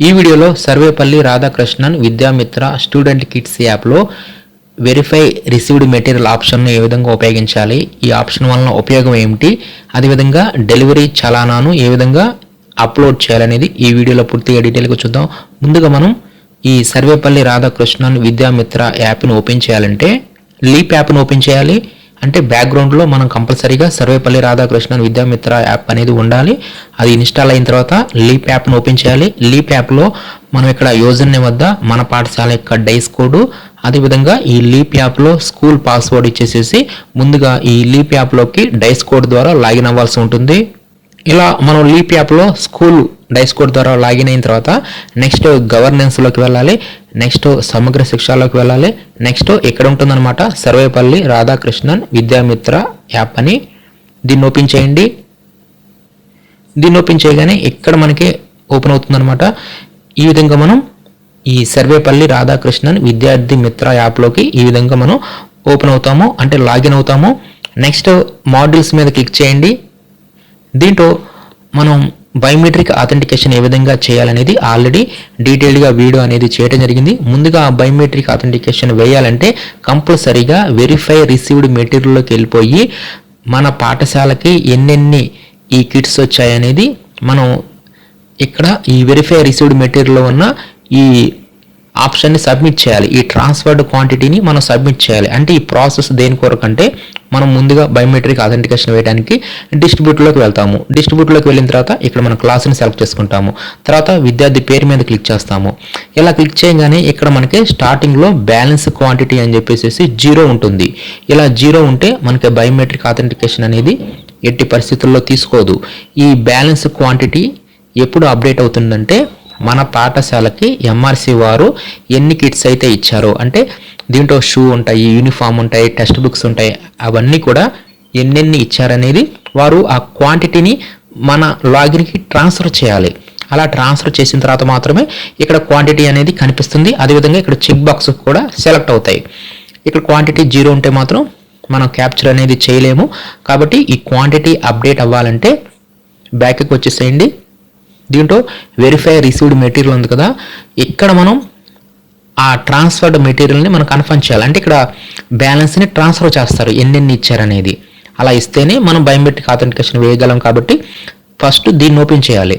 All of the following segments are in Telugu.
ఈ వీడియోలో సర్వేపల్లి రాధాకృష్ణన్ విద్యామిత్ర స్టూడెంట్ కిట్స్ యాప్లో వెరిఫై రిసీవ్డ్ మెటీరియల్ ఆప్షన్ను ఏ విధంగా ఉపయోగించాలి ఈ ఆప్షన్ వలన ఉపయోగం ఏమిటి అదేవిధంగా డెలివరీ చలానాను ఏ విధంగా అప్లోడ్ చేయాలనేది ఈ వీడియోలో పూర్తిగా డీటెయిల్గా చూద్దాం. ముందుగా మనం ఈ సర్వేపల్లి రాధాకృష్ణన్ విద్యామిత్ర యాప్ను ఓపెన్ చేయాలంటే లీప్ యాప్ను ఓపెన్ చేయాలి. అంటే బ్యాక్గ్రౌండ్లో మనం కంపల్సరీగా సర్వేపల్లి రాధాకృష్ణన్ విద్యామిత్ర యాప్ అనేది ఉండాలి. అది ఇన్స్టాల్ అయిన తర్వాత లీప్ యాప్ను ఓపెన్ చేయాలి. లీప్ యాప్లో మనం ఇక్కడ యోజన్య వద్ద మన పాఠశాల యొక్క డైస్ కోడ్ అదేవిధంగా ఈ లీప్ యాప్లో స్కూల్ పాస్వర్డ్ ఇచ్చేసేసి ముందుగా ఈ లీప్ యాప్లోకి డైస్ కోడ్ ద్వారా లాగిన్ అవ్వాల్సి ఉంటుంది. ఇలా మనం లీప్ యాప్లో స్కూల్ డైస్ కోడ్ ద్వారా లాగిన్ అయిన తర్వాత నెక్స్ట్ గవర్నెన్స్లోకి వెళ్ళాలి నెక్స్ట్ సమగ్ర శిక్షలోకి వెళ్ళాలి నెక్స్ట్ ఇక్కడ ఉంటుందన్నమాట సర్వేపల్లి రాధాకృష్ణన్ విద్యామిత్ర యాప్ అని. దీన్ని ఓపెన్ చేయండి. దీన్ని ఓపెన్ చేయగానే ఇక్కడ మనకి ఓపెన్ అవుతుందన్నమాట. ఈ విధంగా మనం ఈ సర్వేపల్లి రాధాకృష్ణన్ విద్యార్థి మిత్ర యాప్లోకి ఈ విధంగా మనం ఓపెన్ అవుతాము అంటే లాగిన్ అవుతాము. నెక్స్ట్ మాడ్యూల్స్ మీద క్లిక్ చేయండి. దీంట్లో మనం బయోమెట్రిక్ అథెంటికేషన్ ఏ విధంగా చేయాలనేది ఆల్రెడీ డీటెయిల్డ్గా వీడియో అనేది చేయడం జరిగింది. ముందుగా బయోమెట్రిక్ అథెంటికేషన్ వేయాలంటే కంపల్సరీగా వెరిఫై రిసీవ్డ్ మెటీరియల్లోకి వెళ్ళిపోయి మన పాఠశాలకి ఎన్నెన్ని ఈ కిట్స్ వచ్చాయనేది మనం ఇక్కడ ఈ వెరిఫై రిసీవ్డ్ మెటీరియల్లో ఉన్న ఈ ఆప్షన్ని సబ్మిట్ చేయాలి. ఈ ట్రాన్స్ఫర్డ్ క్వాంటిటీని మనం సబ్మిట్ చేయాలి. అంటే ఈ ప్రాసెస్ దేని కొరకు అంటే మనం ముందుగా బయోమెట్రిక్ అథెంటికేషన్ వేయడానికి డిస్ట్రిబ్యూటర్లోకి వెళ్తాము. డిస్ట్రిబ్యూటర్లోకి వెళ్ళిన తర్వాత ఇక్కడ మనం క్లాస్ని సెలెక్ట్ చేసుకుంటాము. తర్వాత విద్యార్థి పేరు మీద క్లిక్ చేస్తాము. ఇలా క్లిక్ చేయగానే ఇక్కడ మనకి స్టార్టింగ్లో బ్యాలెన్స్ క్వాంటిటీ అని చెప్పేసి జీరో ఉంటుంది. ఇలా జీరో ఉంటే మనకి బయోమెట్రిక్ అథెంటికేషన్ అనేది ఎట్టి పరిస్థితుల్లో తీసుకోదు. ఈ బ్యాలెన్స్ క్వాంటిటీ ఎప్పుడు అప్డేట్ అవుతుందంటే మన పాఠశాలకి ఎంఆర్సీ వారు ఎన్ని కిట్స్ అయితే ఇచ్చారో అంటే దీంట్లో షూ ఉంటాయి యూనిఫామ్ ఉంటాయి టెక్స్ట్ బుక్స్ ఉంటాయి అవన్నీ కూడా ఎన్నెన్ని ఇచ్చారనేది వారు ఆ క్వాంటిటీని మన లాగిన్కి ట్రాన్స్ఫర్ చేయాలి. అలా ట్రాన్స్ఫర్ చేసిన తర్వాత మాత్రమే ఇక్కడ క్వాంటిటీ అనేది కనిపిస్తుంది. అదేవిధంగా ఇక్కడ చెక్ బాక్స్ కూడా సెలెక్ట్ అవుతాయి. ఇక్కడ క్వాంటిటీ జీరో ఉంటే మాత్రం మనం క్యాప్చర్ అనేది చేయలేము. కాబట్టి ఈ క్వాంటిటీ అప్డేట్ అవ్వాలంటే బ్యాక్కి వచ్చేసేయండి. దీంట్లో వెరిఫై రిసీవ్డ్ మెటీరియల్ ఉంది కదా ఇక్కడ మనం ఆ ట్రాన్స్ఫర్డ్ మెటీరియల్ని మనం కన్ఫర్మ్ చేయాలి. అంటే ఇక్కడ బ్యాలెన్స్ని ట్రాన్స్ఫర్ చేస్తారు ఎన్నెన్ని ఇచ్చారనేది అలా ఇస్తేనే మనం బయోమెట్రిక్ అథెంటికేషన్ వేయగలం కాబట్టి ఫస్ట్ దీన్ని ఓపెన్ చేయాలి.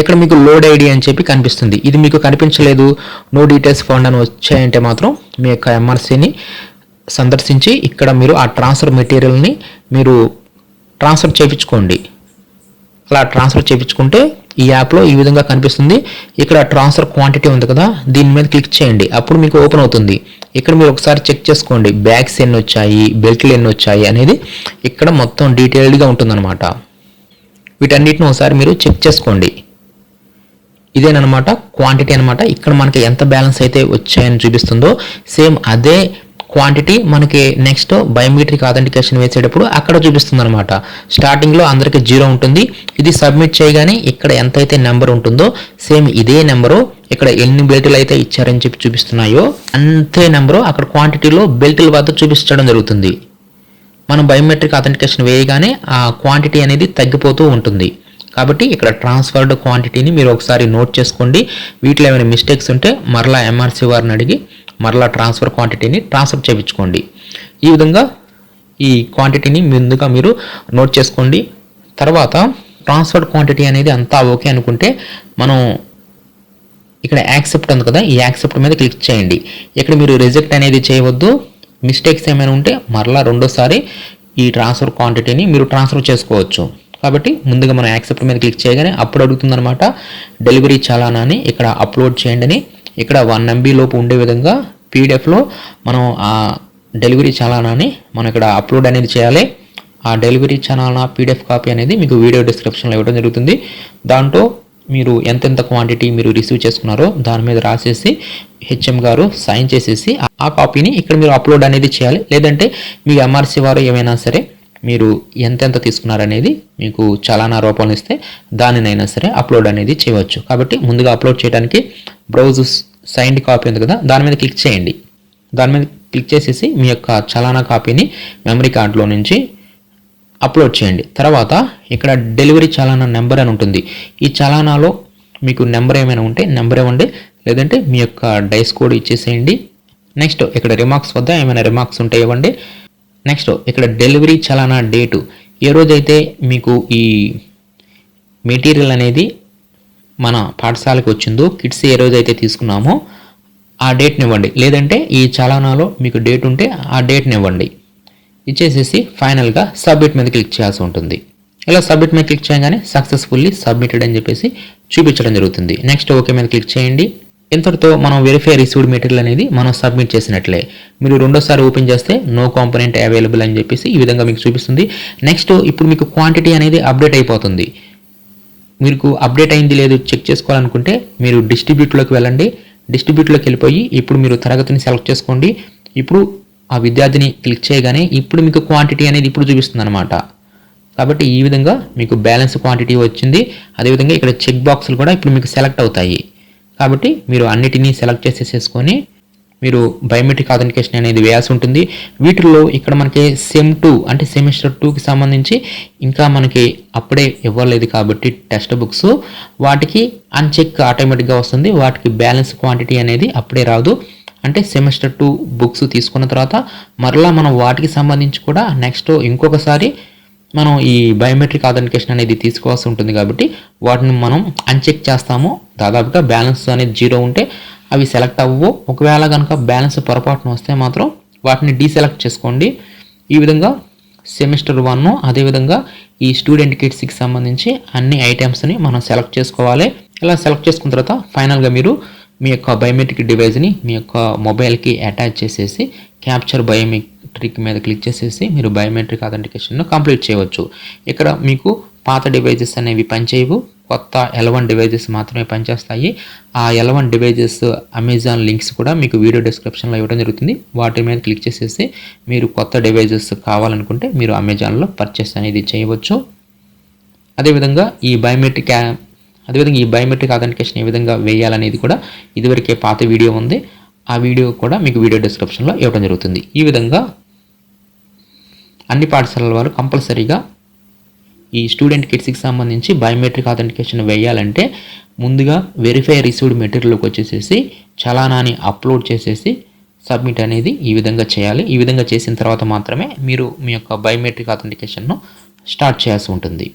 ఇక్కడ మీకు లోడ్ ఐడి అని చెప్పి కనిపిస్తుంది. ఇది మీకు కనిపించలేదు. నో డీటెయిల్స్ ఫౌండ్ అని వచ్చాయంటే మాత్రం మీ యొక్క ఎంఆర్సీని సందర్శించి ఇక్కడ మీరు ఆ ట్రాన్స్ఫర్ మెటీరియల్ని మీరు ట్రాన్స్ఫర్ చేయించుకోండి. అలా ట్రాన్స్ఫర్ చేయించుకుంటే ఈ యాప్లో ఈ విధంగా కనిపిస్తుంది. ఇక్కడ ట్రాన్స్ఫర్ క్వాంటిటీ ఉంది కదా దీని మీద క్లిక్ చేయండి. అప్పుడు మీకు ఓపెన్ అవుతుంది. ఇక్కడ మీరు ఒకసారి చెక్ చేసుకోండి. బ్యాగ్స్ ఎన్ని వచ్చాయి? బెల్ట్లు ఎన్ని వచ్చాయి? అనేది ఇక్కడ మొత్తం డీటెయిల్డ్గా ఉంటుందన్నమాట. వీటన్నిటిని ఒకసారి మీరు చెక్ చేసుకోండి. ఇదేనమాట క్వాంటిటీ అనమాట ఇక్కడ మనకి ఎంత బ్యాలెన్స్ అయితే వచ్చాయని చూపిస్తుందో సేమ్ అదే క్వాంటిటీ మనకి నెక్స్ట్ బయోమెట్రిక్ అథెంటికేషన్ వేసేటప్పుడు అక్కడ చూపిస్తుంది అనమాట స్టార్టింగ్లో అందరికి జీరో ఉంటుంది. ఇది సబ్మిట్ చేయగానే ఇక్కడ ఎంతైతే నెంబర్ ఉంటుందో సేమ్ ఇదే నెంబరు ఇక్కడ ఎన్ని బెల్టులు అయితే ఇచ్చారని చెప్పి చూపిస్తున్నాయో అంతే నెంబరు అక్కడ క్వాంటిటీలో బెల్టుల వద్ద చూపించడం జరుగుతుంది. మనం బయోమెట్రిక్ అథెంటికేషన్ వేయగానే ఆ క్వాంటిటీ అనేది తగ్గిపోతూ ఉంటుంది. కాబట్టి ఇక్కడ ట్రాన్స్ఫర్డ్ క్వాంటిటీని మీరు ఒకసారి నోట్ చేసుకోండి. వీటిలో ఏమైనా మిస్టేక్స్ ఉంటే మరలా ఎంఆర్సీ వారిని అడిగి మరలా ట్రాన్స్ఫర్ క్వాంటిటీని ట్రాన్స్ఫర్ చేయించుకోండి. ఈ విధంగా ఈ క్వాంటిటీని ముందుగా మీరు నోట్ చేసుకోండి. తర్వాత ట్రాన్స్ఫర్ క్వాంటిటీ అనేది అంతా ఓకే అనుకుంటే మనం ఇక్కడ యాక్సెప్ట్ ఉంది కదా ఈ యాక్సెప్ట్ మీద క్లిక్ చేయండి. ఇక్కడ మీరు రిజెక్ట్ అనేది చేయవద్దు. మిస్టేక్స్ ఏమైనా ఉంటే మరలా రెండోసారి ఈ ట్రాన్స్ఫర్ క్వాంటిటీని మీరు ట్రాన్స్ఫర్ చేసుకోవచ్చు. కాబట్టి ముందుగా మనం యాక్సెప్ట్ మీద క్లిక్ చేయగానే అప్పుడు అడుగుతుందన్నమాట డెలివరీ చలానాని ఇక్కడ అప్లోడ్ చేయండి అని. ఇక్కడ వన్ ఎంబీ లోపు ఉండే విధంగా పీడిఎఫ్లో మనం ఆ డెలివరీ చలానాని మనం ఇక్కడ అప్లోడ్ అనేది చేయాలి. ఆ డెలివరీ చలానా పీడిఎఫ్ కాపీ అనేది మీకు వీడియో డిస్క్రిప్షన్లో ఇవ్వడం జరుగుతుంది. దాంట్లో మీరు ఎంతెంత క్వాంటిటీ మీరు రిసీవ్ చేసుకున్నారో దాని మీద రాసేసి హెచ్ఎం గారు సైన్ చేసేసి ఆ కాపీని ఇక్కడ మీరు అప్లోడ్ అనేది చేయాలి. లేదంటే మీ ఎంఆర్సీ వారు ఏమైనా సరే మీరు ఎంతెంత తీసుకున్నారనేది మీకు చలానా రూపంలో ఇస్తే దానినైనా సరే అప్లోడ్ అనేది చేయవచ్చు. కాబట్టి ముందుగా అప్లోడ్ చేయడానికి బ్రౌజర్స్ సైన్డ్ కాపీ ఉంది కదా దాని మీద క్లిక్ చేయండి. దాని మీద క్లిక్ చేసేసి మీ యొక్క చలానా కాపీని మెమరీ కార్డులో నుంచి అప్లోడ్ చేయండి. తర్వాత ఇక్కడ డెలివరీ చలానా నెంబర్ అని ఉంటుంది. ఈ చలానాలో మీకు నెంబర్ ఏమైనా ఉంటే నెంబర్ ఇవ్వండి. లేదంటే మీ యొక్క డైస్ కోడ్ ఇచ్చేసేయండి. నెక్స్ట్ ఇక్కడ రిమార్క్స్ వద్ద ఏమైనా రిమార్క్స్ ఉంటే ఇవ్వండి. నెక్స్ట్ ఇక్కడ డెలివరీ చలానా డేటు ఏ రోజైతే మీకు ఈ మెటీరియల్ అనేది మన పాఠశాలకు వచ్చిందో కిడ్స్ ఏ రోజైతే తీసుకున్నామో ఆ డేట్ని ఇవ్వండి లేదంటే ఈ చలానాలో మీకు డేట్ ఉంటే ఆ డేట్ని ఇవ్వండి ఇచ్చేసేసి ఫైనల్గా సబ్మిట్ మీద క్లిక్ చేయాల్సి ఉంటుంది. ఇలా సబ్మిట్ మీద క్లిక్ చేయగానే సక్సెస్ఫుల్లీ సబ్మిటెడ్ అని చెప్పేసి చూపించడం జరుగుతుంది. నెక్స్ట్ ఓకే మీద క్లిక్ చేయండి. ఇంతటితో మనం వెరిఫై రిసీవ్డ్ మెటీరియల్ అనేది మనం సబ్మిట్ చేసినట్లే. మీరు రెండోసారి ఓపెన్ చేస్తే నో కాంపోనెంట్ అవైలబుల్ అని చెప్పేసి ఈ విధంగా మీకు చూపిస్తుంది. నెక్స్ట్ ఇప్పుడు మీకు క్వాంటిటీ అనేది అప్డేట్ అయిపోతుంది. మీకు అప్డేట్ అయింది లేదు చెక్ చేసుకోవాలనుకుంటే మీరు డిస్ట్రిబ్యూట్లోకి వెళ్ళండి. డిస్ట్రిబ్యూట్లోకి వెళ్ళిపోయి ఇప్పుడు మీరు తరగతిని సెలెక్ట్ చేసుకోండి. ఇప్పుడు ఆ విద్యార్థిని క్లిక్ చేయగానే ఇప్పుడు మీకు క్వాంటిటీ అనేది ఇప్పుడు చూపిస్తుంది అనమాట కాబట్టి ఈ విధంగా మీకు బ్యాలెన్స్ క్వాంటిటీ వచ్చింది. అదేవిధంగా ఇక్కడ చెక్ బాక్సులు కూడా ఇప్పుడు మీకు సెలెక్ట్ అవుతాయి. కాబట్టి మీరు అన్నిటినీ సెలెక్ట్ చేసేసేసుకొని మీరు బయోమెట్రిక్ ఆథెంటికేషన్ అనేది వేయాల్సి ఉంటుంది. వీటిల్లో ఇక్కడ మనకి సెమ్ టూ అంటే సెమిస్టర్ టూకి సంబంధించి ఇంకా మనకి అప్పుడే ఇవ్వలేదు కాబట్టి టెక్స్ట్ బుక్స్ వాటికి అన్చెక్ ఆటోమేటిక్గా వస్తుంది. వాటికి బ్యాలెన్స్ క్వాంటిటీ అనేది అప్పుడే రాదు. అంటే సెమిస్టర్ టూ బుక్స్ తీసుకున్న తర్వాత మరలా మనం వాటికి సంబంధించి కూడా నెక్స్ట్ ఇంకొకసారి మనం ఈ బయోమెట్రిక్ ఆథెంటికేషన్ అనేది తీసుకోవాల్సి ఉంటుంది కాబట్టి వాటిని మనం అన్చెక్ చేస్తాము. దాదాపుగా బ్యాలెన్స్ అనేది జీరో ఉంటే అవి సెలెక్ట్ అవ్వవు ఒకవేళ కనుక బ్యాలెన్స్ పొరపాటున వస్తే మాత్రం వాటిని డీసెలెక్ట్ చేసుకోండి. ఈ విధంగా సెమిస్టర్ వన్ అదేవిధంగా ఈ స్టూడెంట్ కిట్స్కి సంబంధించి అన్ని ఐటమ్స్ని మనం సెలెక్ట్ చేసుకోవాలి. ఇలా సెలెక్ట్ చేసుకున్న తర్వాత ఫైనల్గా మీరు మీ యొక్క బయోమెట్రిక్ డివైస్ని మీ యొక్క మొబైల్కి అటాచ్ చేసేసి క్యాప్చర్ బయోమెట్రిక్ మీద క్లిక్ చేసేసి మీరు బయోమెట్రిక్ అథెంటికేషన్ను కంప్లీట్ చేయవచ్చు. ఇక్కడ మీకు పాత డివైజెస్ అనేవి పనిచేయవు. కొత్త ఎలవన్ డివైజెస్ మాత్రమే పనిచేస్తాయి. ఆ ఎలవన్ డివైజెస్ అమెజాన్ లింక్స్ కూడా మీకు వీడియో డిస్క్రిప్షన్లో ఇవ్వడం జరుగుతుంది. వాటి మీద క్లిక్ చేసేసి మీరు కొత్త డివైజెస్ కావాలనుకుంటే మీరు అమెజాన్లో పర్చేస్ అనేది చేయవచ్చు. అదేవిధంగా ఈ బయోమెట్రిక్ అదేవిధంగా ఈ బయోమెట్రిక్ అథెంటికేషన్ ఏ విధంగా వేయాలనేది కూడా ఇదివరకే పాత వీడియో ఉంది. ఆ వీడియో కూడా మీకు వీడియో డిస్క్రిప్షన్లో ఇవ్వడం జరుగుతుంది. ఈ విధంగా అన్ని పాఠశాలల వారు కంపల్సరీగా ఈ స్టూడెంట్ కిట్స్కి సంబంధించి బయోమెట్రిక్ అథెంటికేషన్ వేయాలంటే ముందుగా వెరిఫై రిసీవ్డ్ మెటీరియల్కి వచ్చేసేసి చలానాని అప్లోడ్ చేసేసి సబ్మిట్ అనేది ఈ విధంగా చేయాలి. ఈ విధంగా చేసిన తర్వాత మాత్రమే మీరు మీ యొక్క బయోమెట్రిక్ అథెంటికేషన్ను స్టార్ట్ చేయాల్సి ఉంటుంది.